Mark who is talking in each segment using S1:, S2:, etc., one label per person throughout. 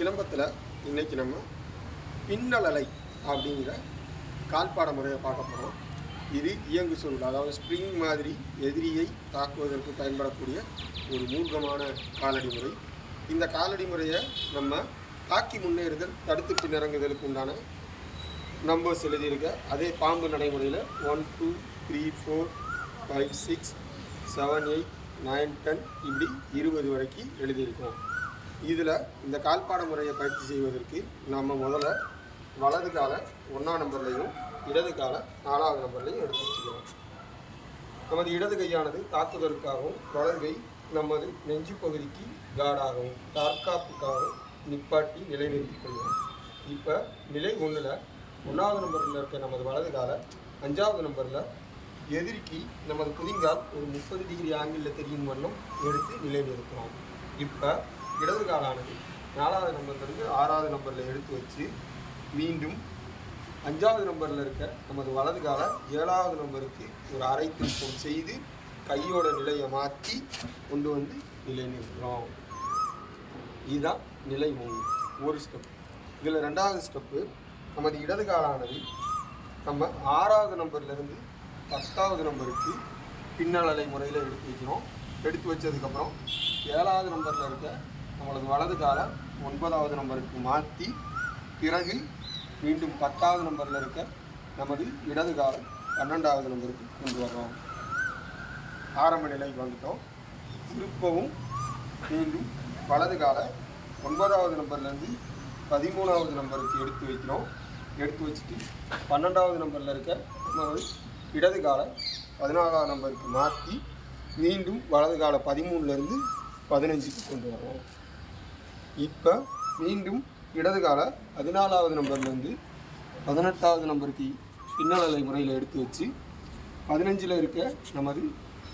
S1: சிலம்பத்தில் இன்னைக்கு நம்ம பின்னலலை அப்படிங்கிற கால்பாட முறையை பார்க்க போகிறோம் இது இயங்கு சொல் அதாவது ஸ்ப்ரிங் மாதிரி எதிரியை தாக்குவதற்கு பயன்படக்கூடிய ஒரு மூர்க்கமான காலடி முறை. இந்த காலடி முறையை நம்ம தாக்கி முன்னேறுதல் தடுத்து பின்னிறங்குதலுக்கு உண்டான நம்பர்ஸ் எழுதியிருக்க அதே பாம்பு நடைமுறையில் one two three four five six seven eight nine ten இப்படி இருபது வரைக்கும் எழுதியிருக்கோம். இதில் இந்த கால்பாட முறையை பயிற்சி செய்வதற்கு நம்ம முதல்ல வலது கால ஒன்றாம் நம்பர்லையும் இடது காலை நாலாவது நம்பர்லையும் எடுத்து வச்சுக்கிறோம். நமது இடது கையானது தாக்குதலுக்காகவும் வலது கை நமது நெஞ்சு பகுதிக்கு காடாகவும் தற்காப்புக்காகவும் நிப்பாட்டி நிலைநிறுத்திக் கொள்வோம் இப்போ நிலை ஒன்றில் ஒன்றாவது நம்பரில் இருக்க நமது வலது கால அஞ்சாவது நம்பரில் எதிரிக்கு நமது புதிங்கால் ஒரு முப்பது டிகிரி ஆங்கிளில் தெரியும் வண்ணம் எடுத்து நிலைநிறுத்துகிறோம் இப்போ இடது காலானது. நாலாவது நம்பர்லேருந்து ஆறாவது நம்பரில் எடுத்து வச்சு மீண்டும் அஞ்சாவது நம்பரில் இருக்க நமது வலது காலை ஏழாவது நம்பருக்கு ஒரு அரை திருப்பம் செய்து கையோட நிலையை மாற்றி கொண்டு வந்து நிலைநிறுத்துகிறோம் இதுதான் நிலை மூணு ஒரு ஸ்டெப் இதில் ரெண்டாவது ஸ்டெப்பு நமது இடது காலானது நம்ம ஆறாவது நம்பர்லேருந்து பத்தாவது நம்பருக்கு பின்னலலை முறையில் எடுத்து வைக்கிறோம். எடுத்து வச்சதுக்கப்புறம் ஏழாவது நம்பரில் இருக்க நம்மளது வலது காலை ஒன்பதாவது நம்பருக்கு மாற்றி பிறகு மீண்டும் பத்தாவது நம்பரில் இருக்க நமது இடது காலை பன்னெண்டாவது நம்பருக்கு கொண்டு வர்றோம் ஆரம்ப நிலைக்கு வந்துட்டோம். திருப்பவும் மீண்டும் வலது காலை ஒன்பதாவது நம்பர்லேருந்து பதிமூணாவது நம்பருக்கு எடுத்து வைக்கிறோம். எடுத்து வச்சுட்டு பன்னெண்டாவது நம்பரில் இருக்க நமது இடது காலை பதினாலாவது நம்பருக்கு மாற்றி மீண்டும் வலது காலை பதிமூணுலேருந்து பதினஞ்சுக்கு கொண்டு வரோம் இப்போ மீண்டும் இடது காலை பதினாலாவது நம்பர்லேருந்து பதினெட்டாவது நம்பருக்கு பின்னலலை முறையில் எடுத்து வச்சு பதினஞ்சில் இருக்க நமது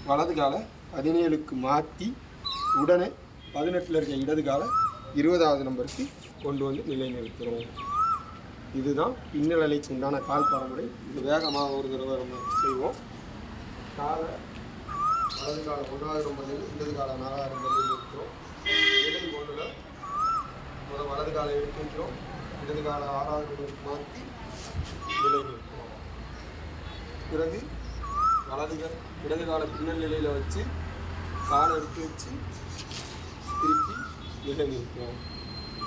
S1: வலது காலை பதினேழுக்கு மாற்றி உடனே பதினெட்டில் இருக்க இடது காலை இருபதாவது நம்பருக்கு கொண்டு வந்து நிலைநிறுத்துகிறோம் இதுதான் பின்னலலைக்கு உண்டான கால் பரமுறை இது வேகமாக ஒரு தடவை நம்ம செய்வோம். காலை வலது கால ஒன்றாவது நம்பர்லேருந்து இடது கால நாலாவது நம்பர்லேருந்து இருக்கிறோம் இடை ஒன்றில் முதல் வலது காலை எடுத்து வைக்கிறோம். இடது காலை ஆறாவது மாற்றி நிலை நிற்கிறோம் பிறகு வலது இடது காலை பின்னல் நிலையில் வச்சு காலை எடுத்து வச்சு திருப்பி நிலை நிற்கிறோம்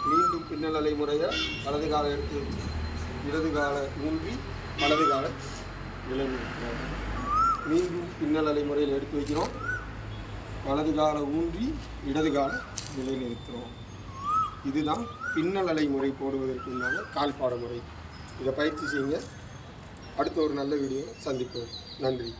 S1: மீண்டும் பின்னல் அலை முறையை வலது காலை எடுத்து வச்சு இடது காலை ஊன்றி வலது காலை நிலை நிற்கிறோம் மீண்டும் பின்னல் அலை முறையில் எடுத்து வைக்கிறோம். வலது காலை ஊன்றி இடது காலை நிலையில் இருக்கிறோம் இதுதான் பின்னல் அலை முறை போடுவதற்கு உண்டான கால்பாட முறை. இதை பயிற்சி செய்யுங்க. அடுத்த ஒரு நல்ல வீடியோ சந்திப்போம். நன்றி.